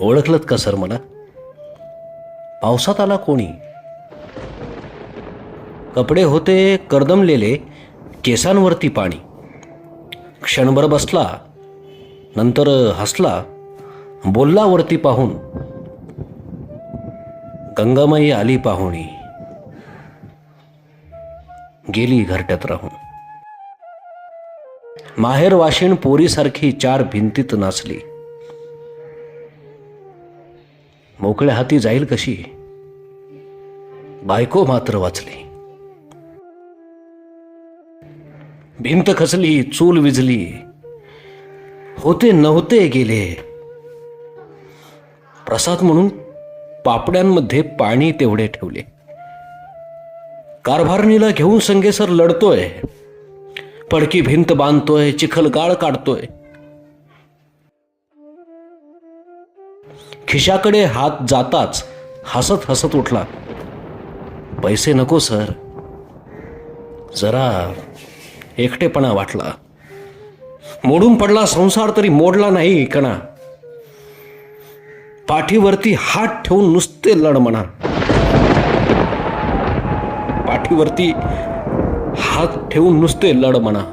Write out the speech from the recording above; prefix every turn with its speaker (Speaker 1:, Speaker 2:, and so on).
Speaker 1: ओळखलत का सर मला? पावसात आला कोणी? कपडे होते करदमलेले केसांवरती पाणी. क्षणभर बसला नंतर हसला बोलला वरती पाहून. गंगामाई आली पाहुणी. गेली घरट्यात राहून. माहेर वाशिण पोरीसारखी चार भिंतीत नाचली. मोकळ्या हाती जाईल कशी? बायको मात्र वाचली. भिंत खचली चूल विजली होते नव्हते गेले. प्रसाद म्हणून पापड्यांमध्ये पाणी तेवढे ठेवले. कारभारणीला घेऊन संगेसर लढतोय. पडकी भिंत बांधतोय चिखल गाळ काढतोय. खिशाकडे हात जाताच हसत हसत उठला. पैसे नको सर. जरा एकटेपणा वाटला. मोडून पडला संसार तरी मोडला नाही कणा. पाठीवरती हात ठेवून नुसते लढ म्हणा पाठीवरती हात ठेवून नुसते लढ म्हणा